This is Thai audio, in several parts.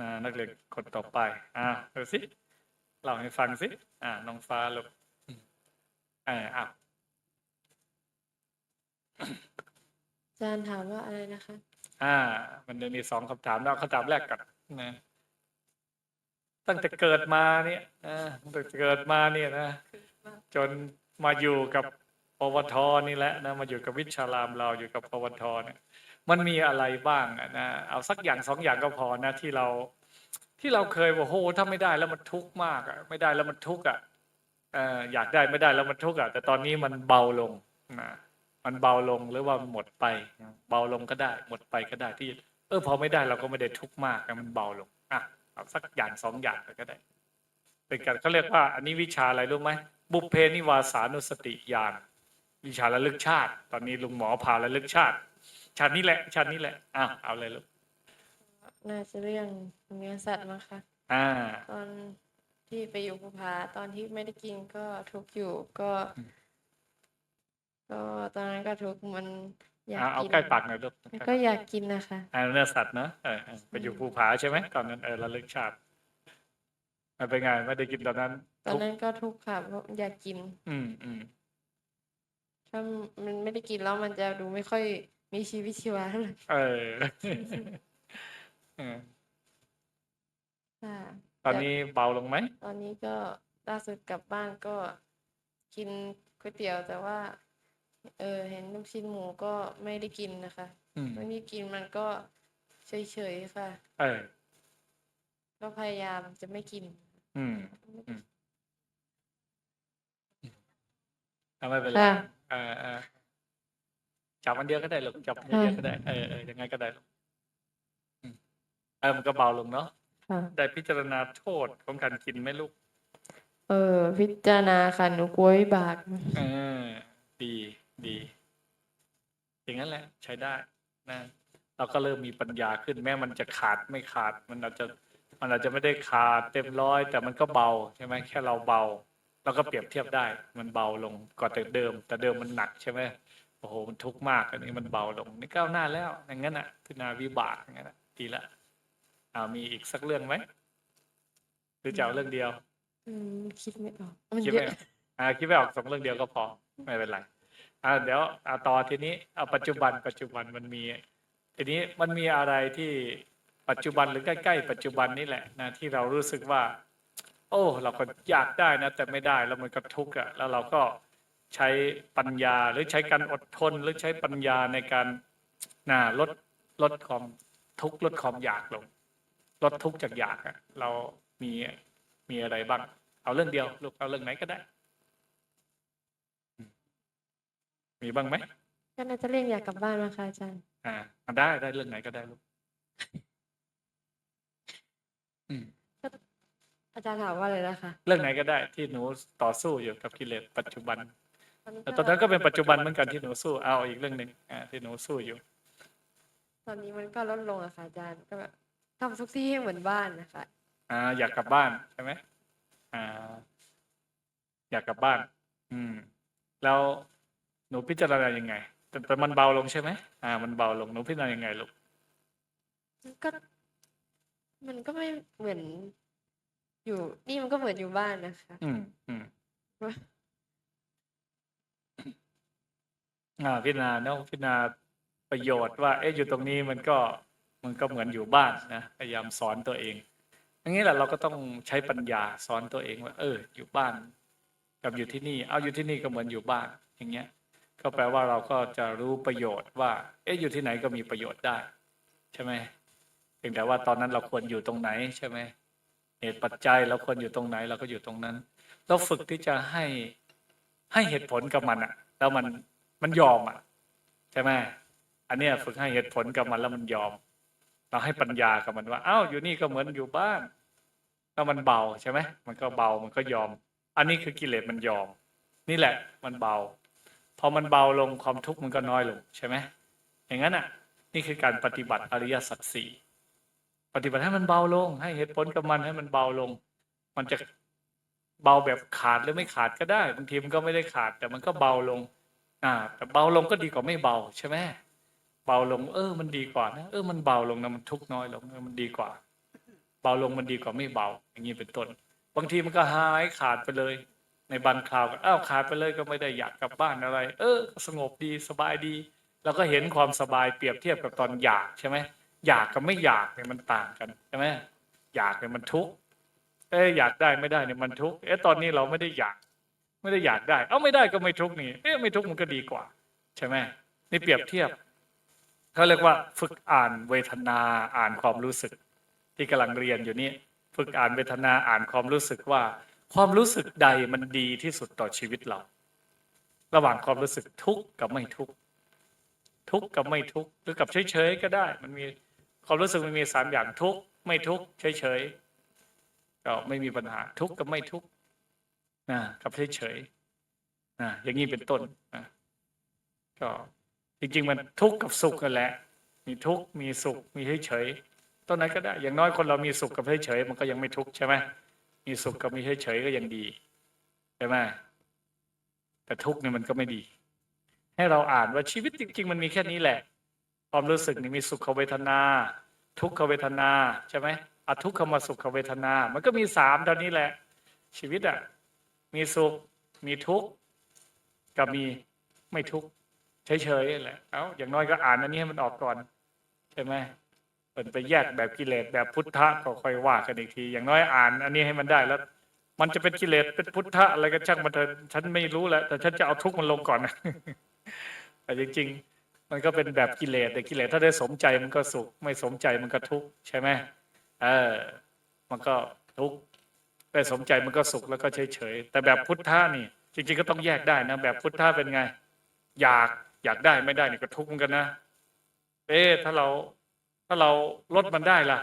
นะนักเรียนคนต่อไป อ่าดูสิเล่าให้ฟังสิ อ่า น้องฟ้าลูกอืมเอออะอาจารย์ถามว่าอะไรนะคะ อ่า มันจะมีสองคำถามแล้วคำถามแรกก่อนนะตั้งแต่เกิดมาเนี่ยอ่าตั้งแต่เกิดมาเนี่ยนะ จนมาอยู่กับปวทนี่แหละนะ มาอยู่กับวิชารามเราอยู่กับปวทเนี่ย มันมีอะไรบ้างนะเอาสักอย่างสองอย่างก็พอนะที่เราที่เราเคยว่าโหถ้าไม่ได้แล้วมันทุกข์มากอะไม่ได้แล้วมันทุกข์อะเอ่ออยากได้ไม่ได้แล้วมันทุกข์อะแต่ตอนนี้มันเบาลงนะมันเบาลงหรือว่าหมดไปเบาลงก็ได้ หมดไปก็ได้ที่ เออพอไม่ได้เราก็ไม่ได้ทุกข์มากมันเบาลงอะเอาสักอย่างสองอย่างก็ได้ เป็นการเขาเรียกว่า อันนี้วิชาอะไรรู้ไหมบุพเพนิวาสานุสติญาณวิชาระลึกชาติ ตอนนี้ลุงหมอพาระลึกชาติ ชาตินี้แหละชาตินี้แหละอะเอาเลยลูกน่าจะเรื่องเนื้อสัตว์มั้งคะอ่า ตอนที่ไปอยู่ภูผาตอนที่ไม่ได้กินก็ทุกข์อยู่ก็อืมก็ตอนนั้นก็ทุกข์มันอยากเอาเอากินใกล้ปากหน่อยลูกก็อยากกินนะคะอ่าเนื้อสัตว์เนอะเออเออไปอยู่ภูผาใช่ไหมตอนนั้นเออระลึกชาติมันเป็นไงไม่ได้กินตอนนั้น ตอนทุกข์นั้นก็ทุกข์ค่ะเพราะอยากกิน อืมอืมถ้ามันไม่ได้กินแล้วมันจะดูไม่ค่อย มีชีวิตชีวาเท่าไหร่เออเออค่ะตอนนี้เบาลงไหม ตอนนี้ก็ล่าสุดกลับบ้านก็กินก๋วยเตี๋ยวแต่ว่า เออ เห็นลูกชิ้นหมูก็ไม่ได้กินนะคะอืมไม่ได้กินมันก็เฉยๆค่ะ เออ ก็พยายามจะไม่กิน อืมเอาไม่เป็นไรค่ะเออเออ จับอันเดียวก็ได้ลูกจับอันเดียวก็ได้เออเออยังไงก็ได้ลูกอืมเออมันก็เบาลงเนาะค่ะ ได้พิจารณาโทษของการกินไหมลูก เออ พิจารณาค่ะหนูกลัววิบากเออดีดี อย่างนั้นแหละ ใช้ได้นะเราก็เริ่มมีปัญญาขึ้นแม้มันจะขาดไม่ขาด มันอาจจะมันอาจจะไม่ได้ขาดเต็มร้อย แต่มันก็เบาใช่ไหมแค่เราเบา เราก็เปรียบเทียบได้ มันเบาลงกว่าแต่เดิม แต่เดิมมันหนักใช่ไหม โอ้โหมันทุกข์มากอันนี้มันเบาลงนี่ก้าวหน้าแล้วอย่างนั้นอะพิจารณาวิบากอย่างนั้นอะดีละอ่ามีอีกสักเรื่องไหมหรือจะเอาเรื่องเดียว อืมคิดไม่ออกมันคิดเยไม่อะออกอ่าคิดไม่ออกสองเรื่องเดียวก็พอไม่เป็นไรอ่าเดี๋ยวอ่าต่อทีนี้เอาปัจจุบันปัจจุบันมันมี ทีนี้มันมีอะไรที่ปัจจุบันหรือใกล้ๆปัจจุบันนี่แหละนะที่เรารู้สึกว่า โอ้ เราก็อยากได้นะ แต่ไม่ได้แล้วมันก็ทุกข์อะแล้วเราก็ ใช้ปัญญาหรือใช้การอดทนหรือใช้ปัญญาในการนะลดลดความทุกข์ลดความอยากลง ลดทุกข์จากอยากอะเรามีมีอะไรบ้าง เอาเรื่องเดียวลูกเอาเรื่องไหนก็ได้ มีบ้างไหมก็น่าจะเรียกอยากกลับบ้านมาค่ะอาจารย์อ่าเอาได้ได้เรื่องไหนก็ได้ลูกอืมอาจารย์ถามว่าอะไรนะคะ เรื่องไหนก็ได้ที่หนูต่อสู้อยู่กับกิเลสปัจจุบันตอนนี้ แต่ตอนนั้นก็เป็นปัจจุบันเหมือนกันที่หนูสู้เอาอีกเรื่องหนึ่งอ่าที่หนูสู้อยู่ ตอนนี้มันก็ลดลงอะค่ะอาจารย์ก็แบบทำทุกที่ให้เหมือนบ้านนะคะ อ่า อยากกลับบ้านใช่ไหมอ่า อยากกลับบ้าน อืม แล้วหนูพิจารณายังไง แต่แต่มันเบาลงใช่ไหมอ่า มันเบาลงหนูพิจารณายังไงลูกมันก็ มันก็ไม่เหมือนอยู่นี่มันก็เหมือนอยู่บ้านนะคะ อืมอืม อ่าพิจารณาเนาะพิจารณาประโยชน์ว่า เอ๊ะอยู่ตรงนี้มันก็มันก็เหมือนอยู่บ้านนะพยายามสอนตัวเองอย่างนี้แหละเราก็ต้องใช้ปัญญาสอนตัวเองว่า เออ อยู่บ้าน กับอยู่ที่นี่ เอาอยู่ที่นี่ก็เหมือนอยู่บ้าน อย่างเงี้ย ก็แปลว่าเราก็จะรู้ประโยชน์ว่า เอ๊ะอยู่ที่ไหนก็มีประโยชน์ได้ ใช่ไหมเพียงแต่ว่าตอนนั้นเราควรอยู่ตรงไหนใช่ไหมเหตุปัจจัยเราควรอยู่ตรงไหน เราก็อยู่ตรงนั้น เราฝึกที่จะให้ให้เหตุผลกับมันอะแล้วมัน มันยอมอะใช่ไหมอันเนี้ยฝึกให้เหตุผลกับมันแล้วมันยอม เราให้ปัญญากับมันว่าอ้าวอยู่นี่ก็เหมือนอยู่บ้านแล้วมันเบาใช่ไหมมันก็เบามันก็ยอม อันนี้คือกิเลสมันยอม นี่แหละมันเบา พอมันเบาลงความทุกข์มันก็น้อยลงใช่ไหมอย่างนั้นอะ นี่คือการปฏิบัติอริยสัจสี่ปฏิบัติให้มันเบาลง ให้เหตุผลกับมันให้มันเบาลง มันจะเบาแบบขาดหรือไม่ขาดก็ได้บางทีมันก็ไม่ได้ขาดแต่มันก็เบาลง อ่า แต่เบาลงก็ดีกว่าไม่เบาใช่ไหมเบาลง เออ มันดีกว่านะ เออ มันเบาลงนะ มันทุกน้อยลงเออมันดีกว่า เบาลงมันดีกว่าไม่เบา อย่างนี้เป็นต้น บางทีมันก็หายขาดไปเลย ในบางคราวก็อ้าวขาดไปเลยก็ไม่ได้อยากกลับบ้านอะไร เออ สงบดีสบายดีแล้วก็เห็นความสบายเปรียบเทียบกับตอนอยากใช่ไหมอยากกับไม่อยากเนี่ยมันต่างกันใช่ไหมอยากเนี่ยมันทุกข์เอ้อยากได้ไม่ได้เนี่ยมันทุกข์เอ๊ะตอนนี้เราไม่ได้อยาก ไม่ได้อยากได้ เอ้าไม่ได้ก็ไม่ทุกข์นี่เอ๊ะไม่ทุกข์มันก็ดีกว่า ใช่ไหมนี่เปรียบเทียบเขาเรียกว่าฝึกอ่านเวทนาอ่านความรู้สึก ที่กำลังเรียนอยู่นี่ฝึกอ่านเวทนาอ่านความรู้สึกว่า ความรู้สึกใดมันดีที่สุดต่อชีวิตเรา ระหว่างความรู้สึกทุกข์กับไม่ทุกข์ทุกข์กับไม่ทุกข์หรือกับเฉยๆก็ได้ มันมีความรู้สึกมันมีสามอย่างทุกข์ไม่ทุกข์เฉยๆก็ไม่มีปัญหาทุกข์กับไม่ทุกข์ นะกับเฉยๆนะอย่างนี้เป็นต้นนะก็จริงๆ มันทุกข์กับสุขกันแหละ มีทุกข์มีสุขมีเฉยๆต้นนั้นก็ได้ อย่างน้อยคนเรามีสุขกับเฉยๆมันก็ยังไม่ทุกข์ใช่ไหมมีสุขกับมีเฉยๆก็ยังดีใช่ไหมแต่ทุกข์เนี่ยมันก็ไม่ดี ให้เราอ่านว่าชีวิตจริง ๆ มันมีแค่นี้แหละ ความรู้สึกนี่มีสุขเวทนา ทุกขเวทนาใช่ไหมอทุกขมาสุขเวทนา มันก็มีสามเท่านี้แหละ ชีวิตอะ มีสุข มีทุกข์กับมีไม่ทุกข์เฉยๆแหละเอาอย่างน้อยก็อ่านอันนี้ให้มันออกก่อนใช่ไหมเปิดไปแยกแบบกิเลสแบบพุทธะก็ค่อยว่ากันอีกที อย่างน้อยอ่าน อันนี้ให้มันได้แล้ว มันจะเป็นกิเลสเป็นพุทธะอะไรก็ช่างมันเถอะฉันไม่รู้แหละแต่ฉันจะเอาทุกข์มันลงก่อนนะแต่จริง ๆ มันก็เป็นแบบกิเลสแต่กิเลสถ้าได้สมใจมันก็สุข ไม่สมใจมันก็ทุกข์ใช่ไหมเออ มันก็ทุกข์ ได้สมใจมันก็สุขแล้วก็เฉยๆแต่แบบพุทธะนี่ จริง ๆ ก็ต้องแยกได้นะ แบบพุทธะเป็นไง อยากอยากได้ไม่ได้นี่ก็ทุกข์เหมือนกันนะเอ๊ถ้าเราถ้าเราลดมันได้ล่ะ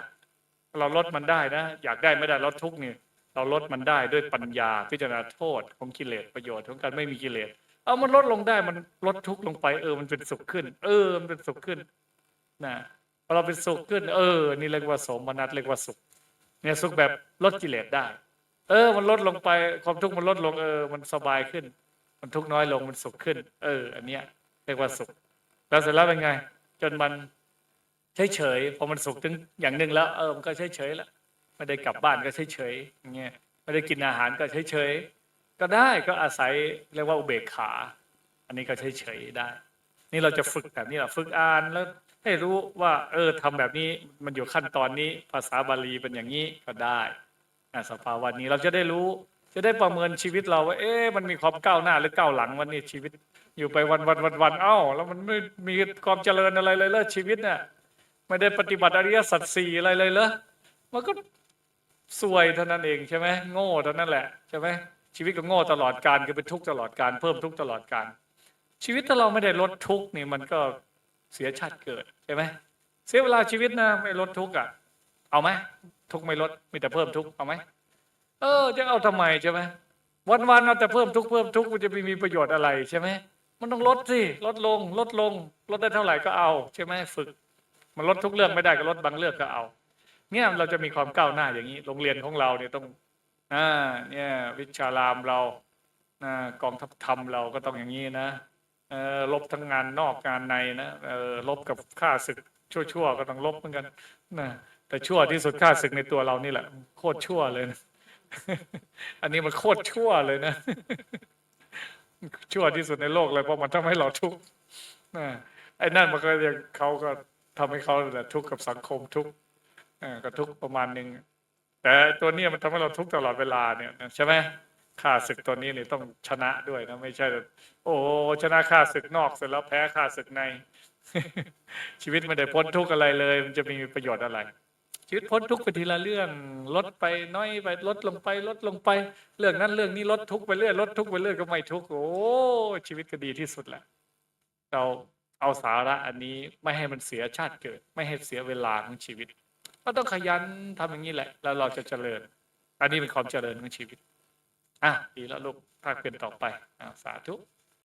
ถ้าเราลดมันได้นะ อยากได้ไม่ได้ลดทุกข์นี่เราลดมันได้ด้วยปัญญาพิจารณาโทษของกิเลสประโยชน์ของการไม่มีกิเลสเอามันลดลงได้มันลดทุกข์ลงไปเออมันเป็นสุขขึ้น เออมันเป็นสุขขึ้นนะพอเราเป็นสุขขึ้น เออ นี่เรียกว่าสมนัตเรียกว่าสุขเนี่ยสุขแบบลดกิเลสได้ เออ มันลดลงไป ความทุกข์มันลดลงเออ มันสบายขึ้น มันทุกข์น้อยลงมันสุขขึ้น เออ อันเนี้ยเรียกว่าสุข แล้วเสร็จแล้วเป็นไง จนมันเฉยเฉยพอมันสุขถึงอย่างหนึ่งแล้ว เออ มันก็เฉยเฉยแล้วไม่ได้กลับบ้านก็เฉยเฉยอย่างเงี้ยไม่ได้กินอาหารก็เฉยเฉยก็ได้ก็อาศัยเรียกว่าอุเบกขา อันนี้ก็เฉยเฉยได้ นี่เราจะฝึกแบบนี้แหละฝึกอ่านแล้วให้รู้ว่า เออทำแบบนี้มันอยู่ขั้นตอนนี้ ภาษาบาลีเป็นอย่างนี้ก็ได้ สภาวะนี้เราจะได้รู้ จะได้ประเมินชีวิตเราว่า เอ๊ะมันมีความก้าวหน้าหรือก้าวหลังวันนี้ชีวิต อยู่ไปวันวันวันวันเอ้าแล้วมันไม่มีความเจริญอะไรเลยเลยชีวิตเนี่ยไม่ได้ปฏิบัติอริยสัจสี่อะไรเลยเหรอมันก็สวยเท่านั้นเองใช่ไหมโง่เท่านั้นแหละใช่ไหมชีวิตก็โง่ตลอดการคือเป็นทุกข์ตลอดการเพิ่มทุกข์ตลอดการชีวิตถ้าเราไม่ได้ลดทุกข์นี่มันก็เสียชาติเกิดใช่ไหมเสียเวลาชีวิตนะไม่ลดทุกข์อะ เอาไหมทุกข์ไม่ลดมีแต่เพิ่มทุกข์เอาไหมเออ จะเอาทำไมใช่ไหมวันวันๆเอาแต่เพิ่มทุกข์เพิ่มทุกข์มันจะไม่มีประโยชน์อะไรใช่ไหมมันต้องลดสิลดลง ลดลง ลดได้เท่าไหร่ก็เอา ใช่ไหมฝึก มันลดทุกเรื่องไม่ได้ก็ลดบางเรื่องก็เอา เนี่ยเราจะมีความก้าวหน้าอย่างนี้ โรงเรียนของเราเนี่ยต้องอ่าเนี่ย วิชารามเราอ่ากองทัพธรรมเราก็ต้องอย่างนี้นะเออลบทั้งงานนอกงานในนะเออลบกับข้าศึก ชั่วๆก็ต้องลบเหมือนกันนะแต่ชั่วที่สุดข้าศึกในตัวเรานี่แหละ โคตรชั่วเลยนะอันนี้มันโคตรชั่วเลยนะ ชั่วที่สุดในโลกเลยเพราะมันทำให้เราทุกข์นะไอ้นั่นมันก็ยังเขาก็ทำให้เขาแหละทุกข์กับสังคมทุกข์ก็ทุกข์ประมาณหนึ่งแต่ตัวนี้มันทำให้เราทุกข์ตลอดเวลาเนี่ยใช่ไหมข้าศึกตัวนี้เนี่ยต้องชนะด้วยนะไม่ใช่แบบโอ้ชนะข้าศึกนอกเสร็จแล้วแพ้ข้าศึกใน ชีวิตไม่ได้พ้นทุกข์อะไรเลย มันจะมีประโยชน์อะไร ชีวิตพ้นทุกข์ไปทีละเรื่อง ลดไปน้อยไปลดลงไป ลดลงไป เรื่องนั้นเรื่องนี้ลดทุกข์ไปเรื่อยลดทุกข์ไปเรื่อยก็ไม่ทุกข์โอ้ชีวิตก็ดีที่สุดแหละเราเอาสาระอันนี้ไม่ให้มันเสียชาติเกิด ไม่ให้เสียเวลาของชีวิตก็ต้องขยันทำอย่างนี้แหละ แล้วเราจะเจริญ อันนี้เป็นความเจริญของชีวิตอะดีแล้วลูกภาคเป็นต่อไปอะสาธุ